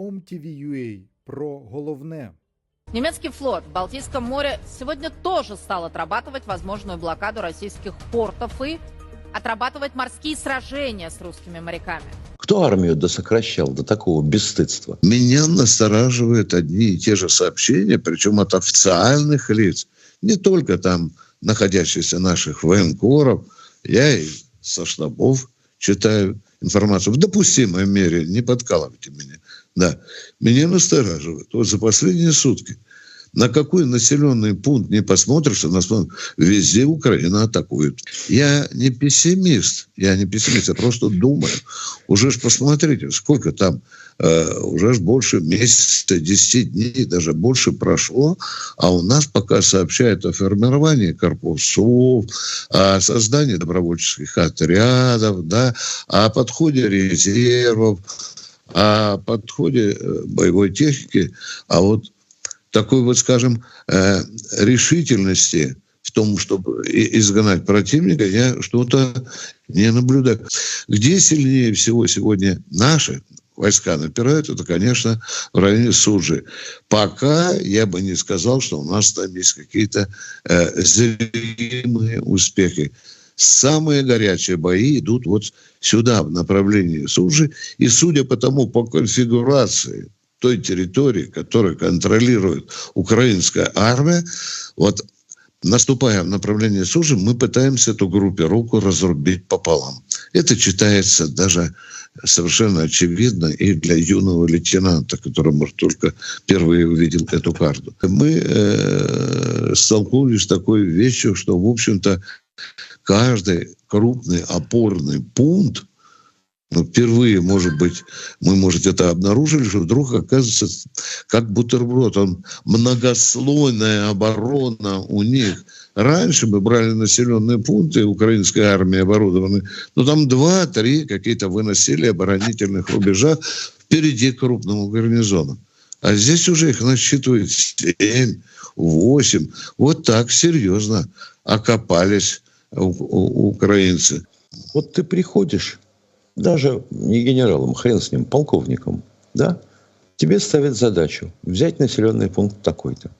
OMTV.ua про головне. Немецкий флот в Балтийском море сегодня тоже стал отрабатывать возможную блокаду российских портов и отрабатывать морские сражения с русскими моряками. Кто армию досокращал до такого бесстыдства? Меня настораживают одни и те же сообщения, причем от официальных лиц, не только там находящихся наших военкоров, я и со штабов читаю информацию в допустимой мере, не подкалывайте меня. Да, меня настораживает. Вот за последние сутки на какой населенный пункт не посмотришь, на смотришь, везде Украина атакует. Я не пессимист, я не пессимист, я просто думаю. Уже ж посмотрите, сколько там, э, уже ж больше месяца, 10 дней, даже больше прошло, а у нас пока сообщают о формировании корпусов, о создании добровольческих отрядов, да, о подходе резервов, о подходе э, боевой техники, а вот такой вот, скажем, э, решительности в том, чтобы изгнать противника, я что-то не наблюдаю. Где сильнее всего сегодня наши войска напирают, это, конечно, в районе Суджи. Пока я бы не сказал, что у нас там есть какие-то э, зримые успехи. Самые горячие бои идут вот сюда, в направлении Суджи. И судя по тому, по конфигурации той территории, которую контролирует украинская армия, вот наступая в направлении Сужи, мы пытаемся эту группировку разрубить пополам. Это читается даже совершенно очевидно и для юного лейтенанта, который, может, только впервые увидел эту карту. Мы э, столкнулись с такой вещью, что, в общем-то, каждый крупный опорный пункт, ну, впервые, может быть, мы, может, это обнаружили, что вдруг оказывается как бутерброд. Он многослойная оборона у них. Раньше мы брали населенные пункты украинской армии оборудованы, но там два-три какие-то выносили оборонительных рубежа впереди крупного гарнизона. А здесь уже их насчитывает семь, восемь. Вот так серьезно окопались украинцы. Вот ты приходишь, даже не генералом, хрен с ним, полковником, да? Тебе ставят задачу взять населенный пункт такой-то.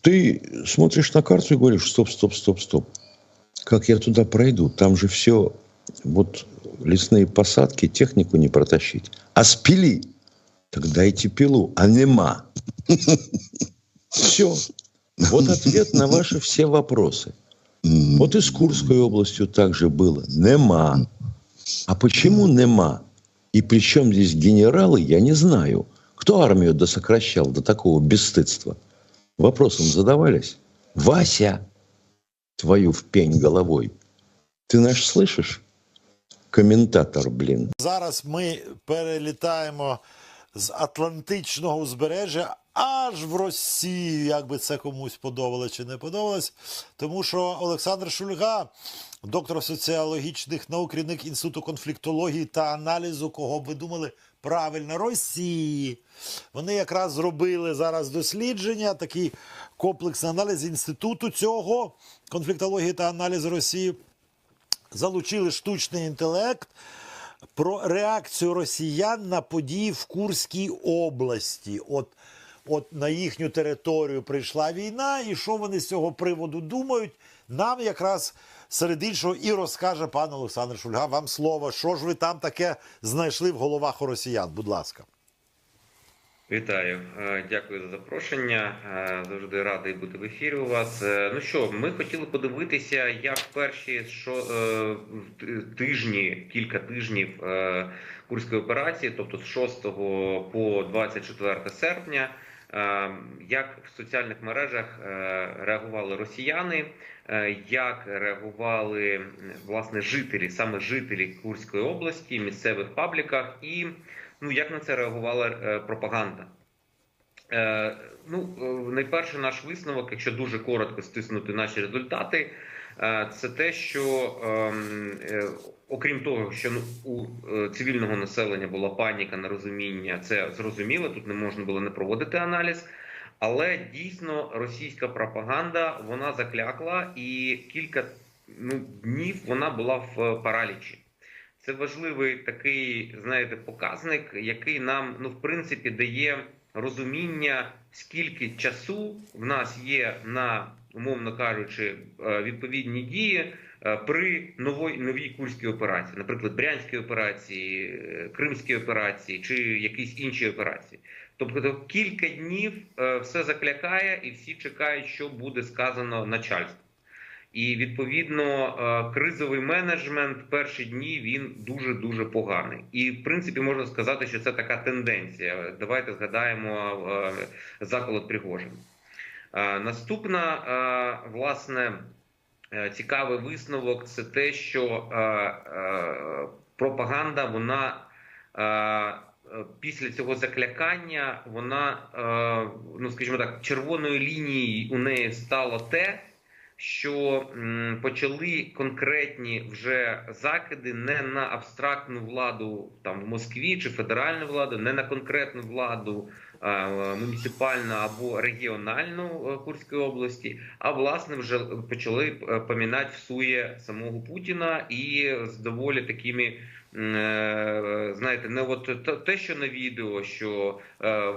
Ты смотришь на карту и говоришь, стоп, стоп, стоп, стоп. Как я туда пройду? Там же все, вот лесные посадки, технику не протащить. А спили? Так дайте пилу, а нема. Все. Вот ответ на ваши все вопросы. Вот и с Курской областью также было. Нема. А почему нема? И при чем здесь генералы, я не знаю. Кто армию досокращал до такого бесстыдства? Вопросом задавались? Вася, твою в пень головой. Ты наш слышишь? Комментатор, блин. Зараз ми перелітаємо з Атлантичного узбережжя аж в Росію, як би це комусь подобалось чи не подобалось. Тому що Олександр Шульга, доктор соціологічних наук, керівник інституту конфліктології та аналізу, кого б ви думали, правильно, Росії. Вони якраз зробили зараз дослідження, такий комплексний аналіз інституту цього конфліктології та аналізу Росії залучили штучний інтелект про реакцію росіян на події в Курській області. От, от на їхню територію прийшла війна, і що вони з цього приводу думають, нам якраз серед іншого і розкаже пан Олександр Шульга. Вам слово, що ж ви там таке знайшли в головах у росіян? Будь ласка. Вітаю, Е, дякую за запрошення. Е, Завжди радий бути в ефірі у вас. Е, Ну що, ми хотіли подивитися, як перші що, тижні, кілька тижнів курської операції, тобто з 6 по 24 серпня, як в соціальних мережах реагували росіяни, як реагували власне жителі, саме жителі Курської області, місцевих пабліках і ну як на це реагувала е, пропаганда. Е, ну, е, найперше наш висновок, якщо дуже коротко стиснути наші результати, це те, що ем, окрім того, що ну, у цивільного населення була паніка, нерозуміння, це зрозуміло, тут не можна було не проводити аналіз. Але дійсно російська пропаганда вона заклякла, і кілька ну, днів вона була в паралічі. Це важливий такий, знаєте, показник, який нам, ну, в принципі, дає розуміння, скільки часу в нас є на, умовно кажучи, е, відповідні дії е, при новій, новій курській операції, наприклад, Брянській операції, е, Кримській операції чи якісь інші операції. Тобто кілька днів все заклякає, і всі чекають, що буде сказано начальству. І відповідно е, кризовий менеджмент перші дні він дуже дуже поганий. І в принципі можна сказати, що це така тенденція. Давайте згадаємо е, заколот Пригожин. Е, Наступна власне цікавий висновок це те, що пропаганда вона. Після цього заклякання вона, ну скажімо так, червоною лінією у неї стало те, що почали конкретні вже закиди не на абстрактну владу там в Москві чи федеральну владу, не на конкретну владу муніципальну або регіональну е, Курської області, а власне вже почали е, помінати в сує самого Путіна і з доволі такими. е, Знаєте, не от те- що на відео, що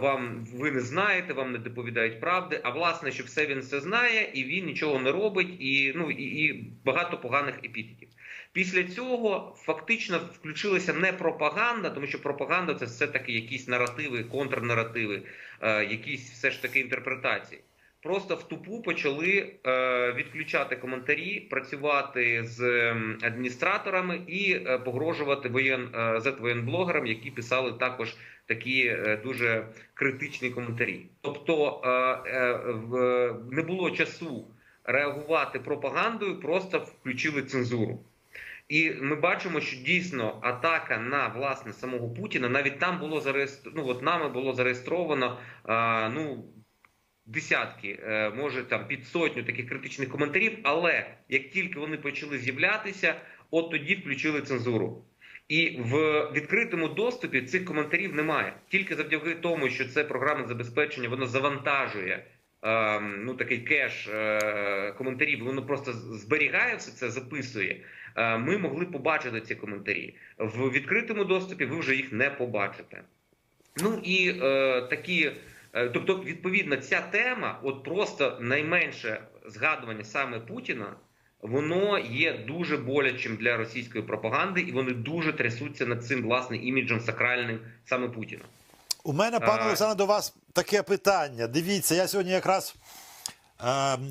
вам ви не знаєте, вам не доповідають правди. А власне, що все він все знає, і він нічого не робить, і ну і, і багато поганих епітетів. Після цього фактично включилася не пропаганда, тому що пропаганда це все таки якісь наративи, контрнаративи, е, якісь все ж таки інтерпретації. Просто в тупу почали е, відключати коментарі, працювати з ем, адміністраторами і е, погрожувати воєн зет-воєнблогерам, які писали також такі дуже критичні коментарі. Тобто не було часу реагувати пропагандою, просто включили цензуру. І ми бачимо, що дійсно атака на власне самого Путіна навіть там було зареєстровано, ну от нами було зареєстровано а, ну десятки, е, може там під сотню таких критичних коментарів. Але як тільки вони почали з'являтися, от тоді включили цензуру. І в відкритому доступі цих коментарів немає. Тільки завдяки тому, що це програмне забезпечення, воно завантажує е, ну такий кеш е, коментарів, воно просто зберігає все це, записує. Е, ми могли побачити ці коментарі в відкритому доступі. Ви вже їх не побачите. Ну і е, такі, е, тобто, відповідно, ця тема, от просто найменше згадування саме Путіна, воно є дуже болячим для російської пропаганди, і вони дуже трясуться над цим власне іміджем сакральним саме Путіна. У мене, пане А. Олександре, до вас таке питання. Дивіться, я сьогодні якраз е,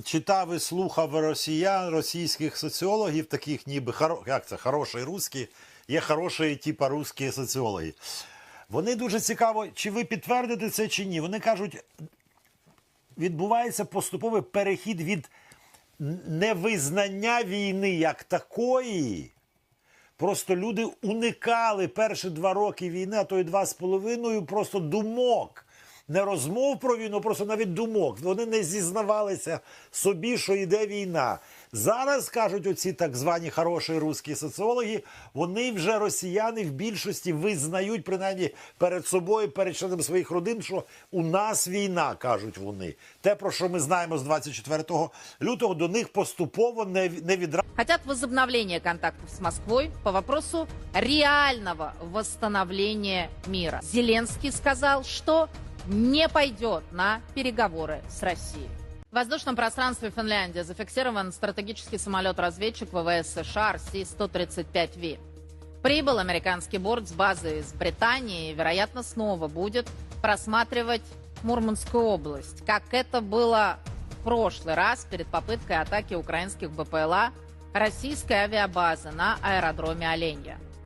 читав і слухав росіян, російських соціологів, таких ніби як це, хороший русський, є хороші, типа русські соціологи. Вони дуже цікаво, чи ви підтвердите це чи ні. Вони кажуть, відбувається поступовий перехід від невизнання війни як такої. Просто люди уникали перші два роки війни, а то й два з половиною, просто думок. Не розмов про війну, просто навіть думок. Вони не зізнавалися собі, що йде війна. Зараз кажуть оці так звані хороші русські соціологи, вони вже росіяни в більшості визнають принаймні перед собою, перед членами своїх родин, що у нас війна, кажуть вони. Те, про що ми знаємо з 24 лютого, до них поступово не, не відразу. Хотят возобновления контактов с Москвой по вопросу реального восстановления мира. Зеленский сказал, что не пойдет на переговоры с Россией. В воздушном пространстве Финляндии зафиксирован стратегический самолет-разведчик ВВС США RC-135V. Прибыл американский борт с базы из Британии и, вероятно, снова будет просматривать Мурманскую область, как это было в прошлый раз перед попыткой атаки украинских БПЛА российской авиабазы на аэродроме Оленья.